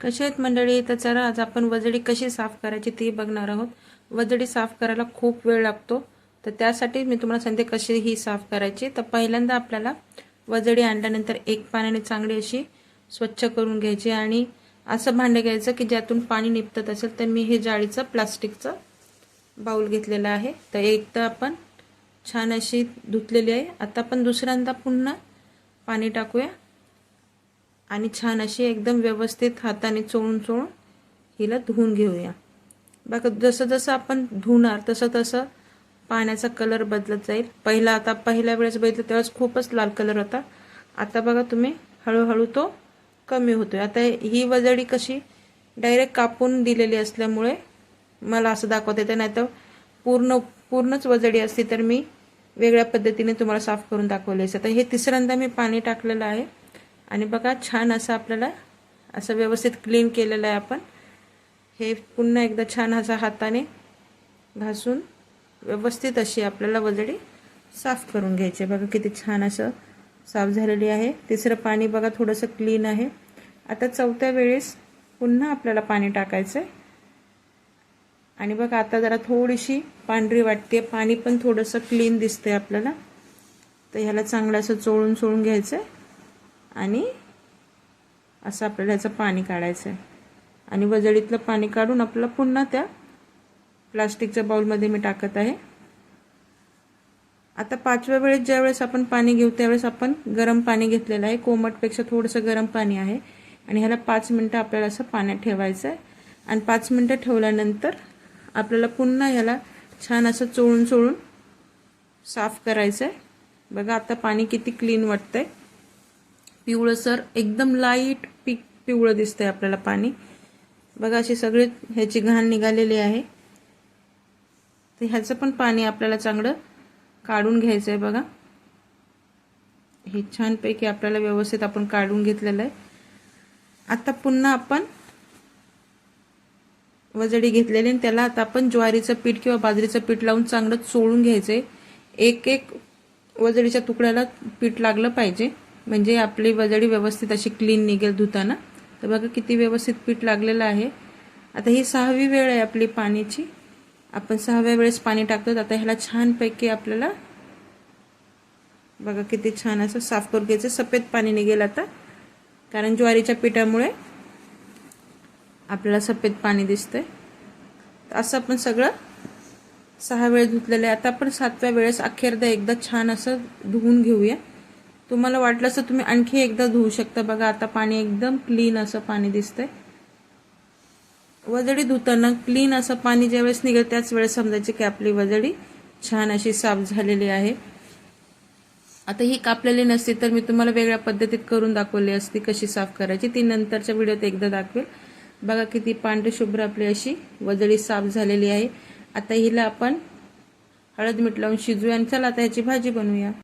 कसे आहेत मंडळी? तर चला आज आपण वजडी कशी साफ करायची ती बघणार आहोत. वजडी साफ करायला खूप वेळ लागतो. तर त्यासाठी मी तुम्हाला सांगते कशी ही साफ करायची. तर पहिल्यांदा आपल्याला वजडी आणल्यानंतर एक पाण्याने चांगली अशी स्वच्छ करून घ्यायची आणि असं भांडं घ्यायचं की ज्यातून पाणी निपतत असेल तर मी हे जाळीचं प्लास्टिकचं बाऊल घेतलेलं आहे. तर एक तर आपण छान अशी धुतलेली आहे. आता आपण दुसऱ्यांदा पुन्हा पाणी टाकूया. आणि छान अशी एकदम व्यवस्थित हाताने चोळून चोळून हिला धुवून घेऊया. बघा जसं जसं आपण धुणार तसं तसं पाण्याचा कलर बदलत जाईल. पहिला आता पहिल्या वेळेस बघितलं त्यावेळेस खूपच लाल कलर होता. आता बघा तुम्ही हळूहळू तो कमी होतोय. आता ही वजडी कशी डायरेक्ट कापून दिलेली असल्यामुळे मला असं दाखवता येतं. नाही तर पूर्ण पूर्णच वजडी असती तर मी वेगळ्या पद्धतीने तुम्हाला साफ करून दाखवली असते. तर हे तिसऱ्यांदा मी पाणी टाकलेलं आहे. आणि बघा छान असं आपल्याला असं व्यवस्थित क्लीन केलेलं आहे आपण. हे पुन्हा एकदा छान असा हाताने घासून व्यवस्थित अशी आपल्याला वजडी साफ करून घ्यायची बघा किती छान असं साफ झालेली आहे. तिसरं पाणी बघा थोडंसं क्लीन आहे. आता चौथ्या वेळेस पुन्हा आपल्याला पाणी टाकायचं आहे आणि बघा आता जरा थोडीशी पांढरी वाटते. पाणी पण थोडंसं क्लीन दिसतंय आपल्याला. तर ह्याला चांगलं असं चोळून चोळून घ्यायचं आहे आणि असं आपल्याला ह्याचं पाणी काढायचं आहे आणि वजळीतलं पाणी काढून आपल्याला पुन्हा त्या प्लास्टिकच्या बाउलमध्ये मी टाकत आहे. आता पाचव्या वेळेस ज्यावेळेस आपण पाणी घेऊ त्यावेळेस आपण गरम पाणी घेतलेलं आहे. कोमटपेक्षा थोडंसं गरम पाणी आहे. आणि ह्याला पाच मिनटं आपल्याला असं पाण्यात ठेवायचं आहे आणि पाच मिनटं ठेवल्यानंतर आपल्याला पुन्हा ह्याला छान असं चोळून चोळून साफ करायचं आहे बघा आता पाणी किती क्लीन वाटतंय. पिवळसर एकदम लाइट पी पिवळं दिसतंय आपल्याला पाणी. बघा अशी सगळे ह्याची घाण निघालेली आहे. तर ह्याचं पण पाणी आपल्याला चांगलं काढून घ्यायचं आहे बघा. हे छानपैकी आपल्याला व्यवस्थित आपण काढून घेतलेलं आहे. आता पुन्हा आपण वजडी घेतलेली आणि त्याला आता आपण ज्वारीचं पीठ किंवा बाजरीचं पीठ लावून चांगलं चोळून घ्यायचं आहे एक एक वजडीच्या तुकड्याला पीठ लागलं पाहिजे. म्हणजे आपली वजडी व्यवस्थित अशी क्लीन निघेल धुताना. तर बघा किती व्यवस्थित पीठ लागलेलं आहे. आता ही सहावी वेळ आहे आपली पाण्याची आपण सहाव्या वेळेस पाणी टाकतो आता ह्याला छानपैकी आपल्याला बघा किती छान असं साफ करून घ्यायचं. सफेद पाणी निघेल आता. कारण ज्वारीच्या पिठामुळे आपल्याला सफेद पाणी दिसतंय. असं आपण सगळं सहा वेळेस धुतलेलं आहे. आता आपण सातव्या वेळेस अखेरदा एकदा छान असं धुवून घेऊया. तुम्हाला वाटलं असं तुम्ही आणखी एकदा धुवू शकता. बघा आता पाणी एकदम क्लीन असं पाणी दिसतंय. वजडी धुताना क्लीन असं पाणी ज्यावेळेस निघेल त्याच वेळेस समजायचे की आपली वजडी छान अशी साफ झालेली आहे. आता ही कापलेली नसती तर मी तुम्हाला वेगळ्या पद्धतीत करून दाखवली असती कशी साफ करायची. ती नंतरच्या व्हिडिओत एकदा दाखवेल. बघा किती पांढरी शुभ्र आपली अशी वजडी साफ झालेली आहे. आता हिला आपण हळद मीठ लावून शिजूया आणि चला आता ह्याची भाजी बनवूया.